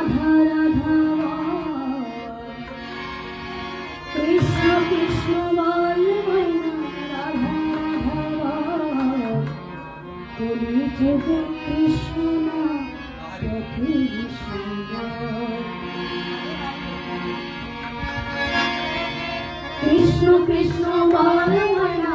রাধা রাধা। কৃষ্ণ কৃষ্ণ বাল মনা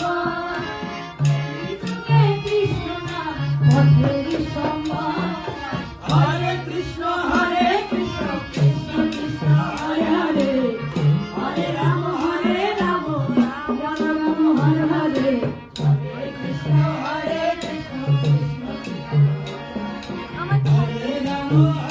Oh.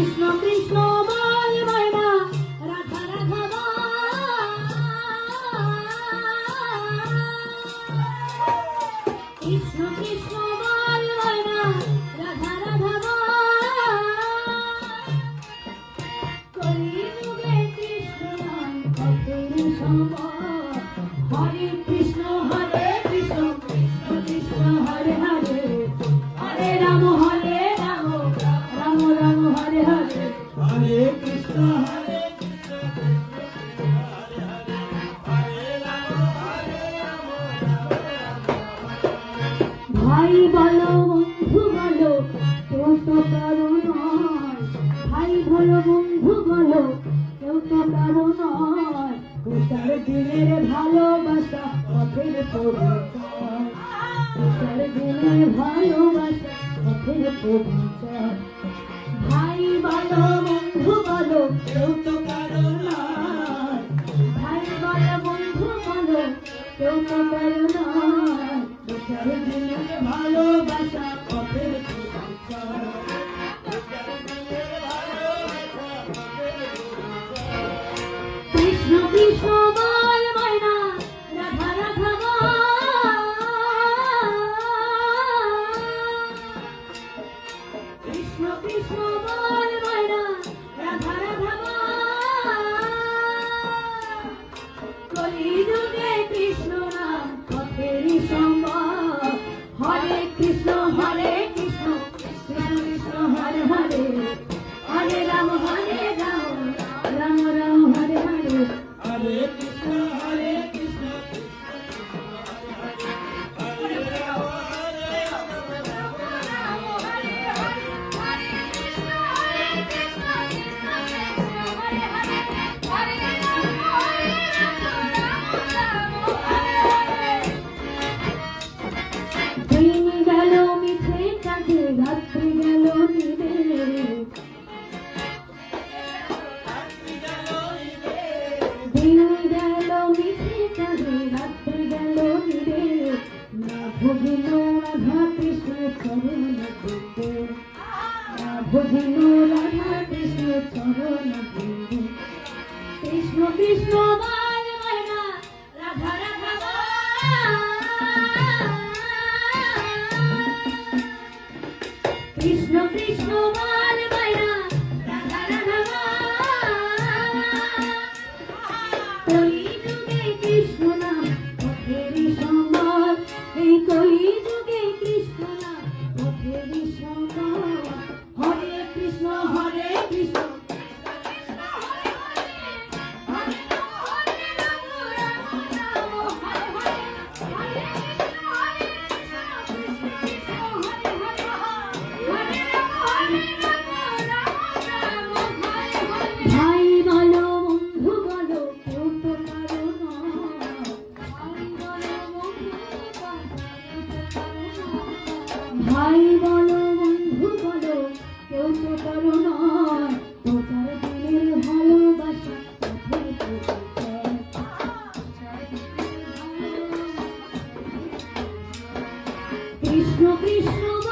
কৃষ্ণ কৃষ্ণ ভালো, বন্ধু বলো কেউ তো কারও নয়। ভাই বলো বন্ধু বলো কেউ তো কারও নয়। তুষার দিনের ভালোবাসা, পথের পরিচয় দিনের ভালোবাসা, পথের পরিচয় ভাই বলো বন্ধু বলো কেউ তো কারও নয়। ভাই বলো বন্ধু বলো কেউ তো কারও নয়। ভালোবাসা কবে কৃষ্ণ কৃষ্ণ কলিযুগে কৃষ্ণ নাম পথের সম কৃষ্ণ চরণ বৃন্দে ভজিল রাধা কৃষ্ণ চরণ বৃন্দে কৃষ্ণ কৃষ্ণ বল ময়না রাধা রাধা। কৃষ্ণ কৃষ্ণ বল ময়না রাধা রাধা বল। ভাই বলো বন্ধু বলো কেউ তো করো কৃষ্ণ কৃষ্ণ